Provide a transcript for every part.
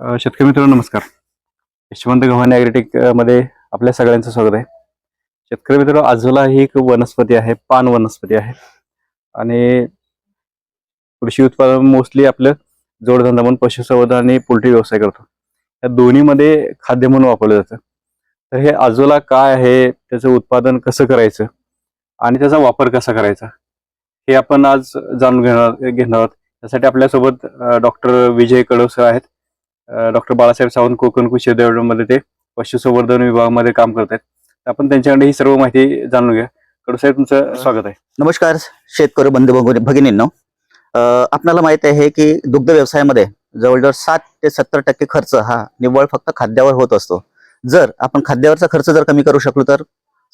शेतकरी मित्रांनो नमस्कार. यशवंत गव्हाणे ॲग्रेटिकमध्ये आपल्या सगळ्यांचं स्वागत आहे. शेतकरी मित्र आजोला ही एक वनस्पती आहे पान वनस्पती आहे. आणि कृषी उत्पादन मोस्टली आपलं जोडधंदा म्हणून पशुसंवर्धन आणि पोल्ट्री व्यवसाय करतो. या दोन्हीमध्ये खाद्य म्हणून वापरलं जातं. तर हे आजोला काय आहे त्याचं उत्पादन कसं करायचं आणि त्याचा वापर कसा करायचा हे आपण आज जाणून घेणार घेणार आहोत. त्यासाठी आपल्यासोबत डॉक्टर विजय कडवसर आहेत. डॉक्टर बाळासाहेब सावंत कोकण कृषी विद्यापीठामध्ये ते पशुसंवर्धन विभागामध्ये काम करत आहेत. आपण त्यांच्याकडे ही सर्व माहिती जाणून घ्या कडू साहेब तुमचं स्वागत आहे. नमस्कार शेतकरी बंधू भगिनी- भगिनींनो. आपल्याला माहीत आहे की दुग्ध व्यवसायामध्ये जवळजवळ सात ते सत्तर टक्के खर्च हा निव्वळ फक्त खाद्यावर होत असतो. जर आपण खाद्यावरचा खर्च जर कमी करू शकलो तर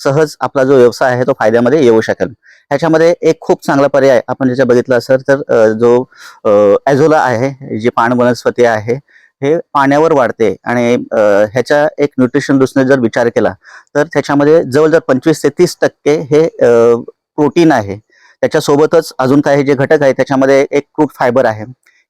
सहज आपला जो व्यवसाय आहे तो फायद्यामध्ये येऊ शकेल. ह्याच्यामध्ये एक खूप चांगला पर्याय आपण ज्याच्या बघितला असेल तर जो ॲझोला आहे जी पाण वनस्पती आहे हे पाण्यावर वाढते आणि ह्याच्या एक न्यूट्रिशन दृष्टीने जर विचार केला तर त्याच्यामध्ये जवळजवळ पंचवीस ते तीस टक्के हे प्रोटीन आहे. त्याच्यासोबतच अजून काही जे घटक आहे त्याच्यामध्ये एक क्रूट फायबर आहे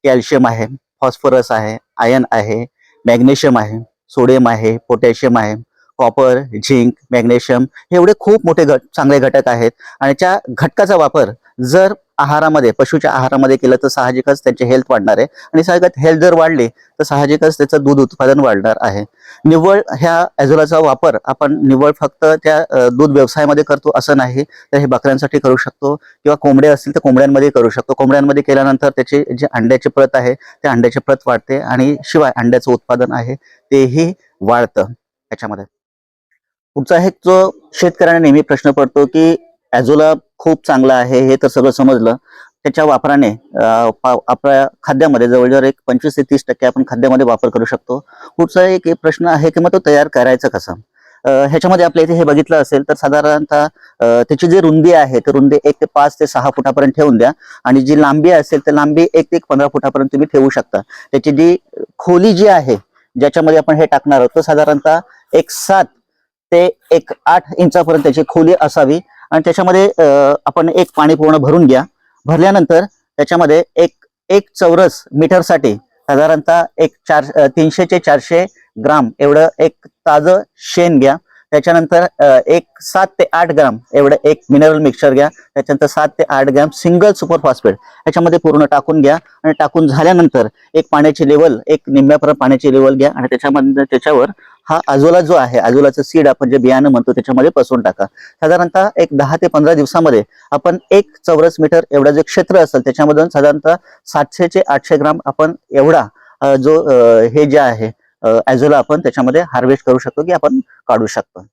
कॅल्शियम आहे फॉस्फरस आहे आयन आहे मॅग्नेशियम आहे सोडियम आहे पोटॅशियम आहे कॉपर झिंक मॅग्नेशियम हे एवढे खूप मोठे घट चांगले घटक आहेत. आणि त्या घटकाचा वापर जर आहारामध्ये पशुच्या आहारामध्ये केलं तर साहजिकच त्यांची हेल्थ वाढणार आहे. आणि साहजिकच हेल्थ जर वाढली तर साहजिकच त्याचं दूध उत्पादन वाढणार आहे. निव्वळ ह्या ॲझोलाचा वापर आपण निव्वळ फक्त त्या दूध व्यवसायामध्ये करतो असं नाही. तर हे बकऱ्यांसाठी करू शकतो किंवा कोंबडे असतील तर कोंबड्यांमध्ये करू शकतो. कोंबड्यांमध्ये केल्यानंतर त्याची जे अंड्याची प्रत आहे त्या अंड्याची प्रत वाढते आणि शिवाय अंड्याचं उत्पादन आहे तेही वाढतं. त्याच्यामध्ये पुढचा एक जो शेतकऱ्यांना नेहमी प्रश्न पडतो की ॲझोला खूप चांगला आहे हे तर सगळं समजलं. त्याच्या वापराने पा- आपल्या खाद्यामध्ये जवळजवळ एक पंचवीस ते तीस टक्के आपण खाद्यामध्ये वापर करू शकतो. पुढचा एक प्रश्न आहे की मग तो तयार करायचा कसा? ह्याच्यामध्ये आपल्या इथे हे बघितलं असेल तर साधारणतः त्याची जी रुंदी आहे ती रुंदी एक ते पाच ते सहा फुटापर्यंत ठेवून द्या. आणि जी लांबी असेल तर लांबी एक ते एक पंधरा फुटापर्यंत तुम्ही ठेवू शकता. त्याची जी खोली जी आहे ज्याच्यामध्ये आपण हे टाकणार आहोत तो साधारणतः एक सात ते एक आठ इंचापर्यंत त्याची खोली असावी. आणि त्याच्यामध्ये आपण एक पाणी पूर्ण भरून घ्या. भरल्यानंतर त्याच्यामध्ये एक एक चौरस मीटरसाठी साधारणतः एक चार तीनशे ते चारशे ग्राम एवढं एक ताजं शेण घ्या. त्याच्यानंतर एक सात ते आठ ग्राम एवढं एक मिनरल मिक्सचर घ्या. त्याच्यानंतर सात ते आठ ग्राम सिंगल सुपर फॉस्फेट याच्यामध्ये पूर्ण टाकून घ्या आणि टाकून झाल्यानंतर एक पाण्याची लेवल एक निम्म्यापर्यंत पाण्याची लेवल घ्या आणि त्याच्यामध्ये त्याच्यावर हा आजोला जो आहे आजोलाचं सीड आपण जे बियाणं म्हणतो त्याच्यामध्ये पसरून टाका. साधारणतः एक दहा ते पंधरा दिवसामध्ये आपण एक चौरस मीटर एवढं जे क्षेत्र असेल त्याच्यामधून साधारणतः सातशे ते आठशे ग्राम आपण एवढा जो हे जे आहे ॲझोला आपण त्याच्यामध्ये हार्वेस्ट करू शकतो की आपण काढू शकतो.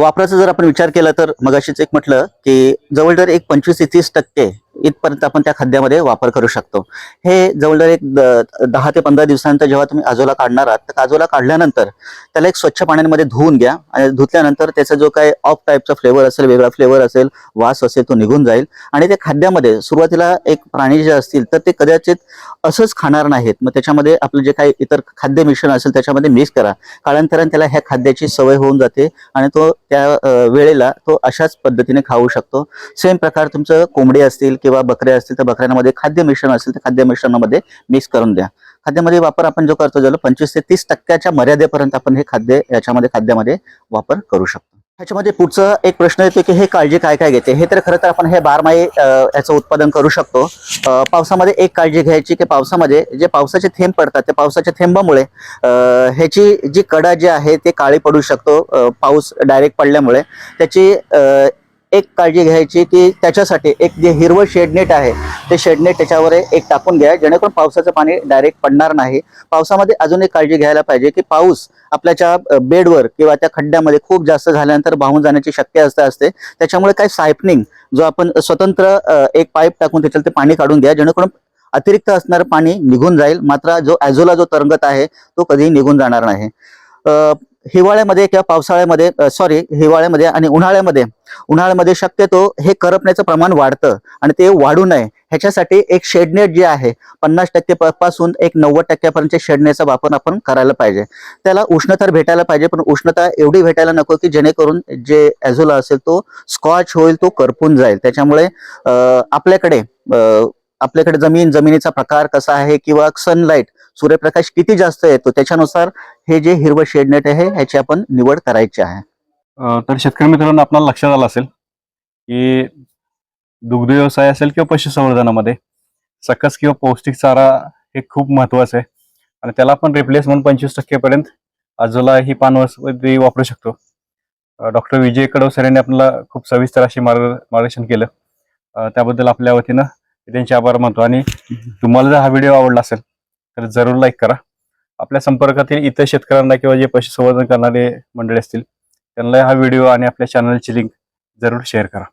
वापराचा जर आपण विचार केला तर मगाशीच एक म्हटलं की जवळजवळ एक पंचवीस ते तीस टक्के इथपर्यंत आपण त्या खाद्यामध्ये वापर करू शकतो. हे जवळजवळ एक द- दहा ते पंधरा दिवसानंतर जेव्हा तुम्ही आजोला काढणार आहात तर आजोला काढल्यानंतर त्याला एक स्वच्छ पाण्यामध्ये धुवून घ्या आणि धुतल्यानंतर त्याचा जो काही ऑफ टाईपचा फ्लेवर असेल वेगळा फ्लेवर असेल वास असेल तो निघून जाईल. आणि त्या खाद्यामध्ये सुरुवातीला एक प्राणी जे असतील तर ते कदाचित असंच खाणार नाहीत. मग त्याच्यामध्ये आपलं जे काही इतर खाद्य मिश्रण असेल त्याच्यामध्ये मिक्स करा. कालांतराने त्याला ह्या खाद्याची सवय होऊन जाते आणि तो त्या वेळेला तो अशाच पद्धतीने खाऊ शकतो. सेम प्रकार तुमचं कोंबडी असतील किंवा बकऱ्या असतील तर बकऱ्यांमध्ये खाद्य मिश्रण असेल तर खाद्य मिश्रणामध्ये मिक्स करून द्या. खाद्यामध्ये वापर आपण जो करतो झालो पंचवीस ते तीस टक्क्याच्या मर्यादेपर्यंत आपण हे खाद्य याच्यामध्ये खाद्यामध्ये वापर करू शकतो. ह्याच्यामध्ये पुढचं एक प्रश्न येतो की हे काळजी काय काय घेते? हे तर खरं तर आपण हे बारमाही याचं उत्पादन करू शकतो. पावसामध्ये एक काळजी घ्यायची की पावसामध्ये जे पावसाचे थेंब पडतात त्या पावसाच्या थेंबामुळे ह्याची जी कडा जी आहे ते काळी पडू शकतो. पाऊस डायरेक्ट पडल्यामुळे. त्याची एक काळजी घ्यायची की त्याच्यासाठी एक जे हिरवं शेडनेट आहे ते शेडनेट त्याच्यावर एक टाकून घ्या जेणेकरून पावसाचं पाणी डायरेक्ट पडणार नाही. पावसामध्ये अजून एक काळजी घ्यायला पाहिजे की पाऊस आपल्याच्या बेडवर किंवा त्या खड्ड्यामध्ये खूप जास्त झाल्यानंतर वाहून जाण्याची शक्यता असते त्याच्यामुळे काय सायपनिंग जो आपण स्वतंत्र एक पाईप टाकून त्याच्यात ते पाणी काढून घ्या जेणेकरून अतिरिक्त असणारं पाणी निघून जाईल मात्र जो ॲझोला जो तरंगत आहे तो कधीही निघून जाणार नाही. हिवाळ्यामध्ये किंवा पावसाळ्यामध्ये सॉरी हिवाळ्यामध्ये आणि उन्हाळ्यामध्ये उन्हाळ्यामध्ये शक्यतो हे करपण्याचं प्रमाण वाढतं आणि ते वाढू नये. ह्याच्यासाठी एक शेडनेट जे आहे पन्नास टक्के पासून एक नव्वद टक्क्यापर्यंत शेडनेटचा वापर आपण करायला पाहिजे. त्याला उष्णता भेटायला पाहिजे पण उष्णता एवढी भेटायला नको की जेणेकरून जे ॲझोला असेल तो स्कॉच होईल तो करपून जाईल. त्याच्यामुळे आपल्याकडे आपल्याकडे जमीन जमिनीचा प्रकार कसा आहे किंवा सनलाईट सूर्यप्रकाश किती जास्त येतो त्याच्यानुसार हे जे हिरवं शेडनेट आहे ह्याची आपण निवड करायची आहे. तर शेतकरी मित्रांनो आपल्याला लक्षात आलं असेल की दुग्ध व्यवसाय असेल किंवा पशुसंवर्धनामध्ये सकस किंवा पौष्टिक चारा हे खूप महत्वाचं आहे. आणि त्याला आपण रिप्लेस म्हणून पंचवीस टक्केपर्यंत आजोला ही पानवस्पती वापरू शकतो. डॉक्टर विजय कडव सर यांनी आपल्याला खूप सविस्तर अशी मार्ग मार्गदर्शन केलं. त्याबद्दल आपल्या वतीनं त्यांचे आभार मानतो. आणि तुम्हाला जर हा व्हिडिओ आवडला असेल तर जरूर लाईक करा. आपल्या संपर्कातील इतर शेतकऱ्यांना किंवा जे पशुसंवर्धन करणारे मंडळी असतील त्यांना हा व्हिडिओ आणि आपल्या चॅनलची लिंक जरूर शेअर करा.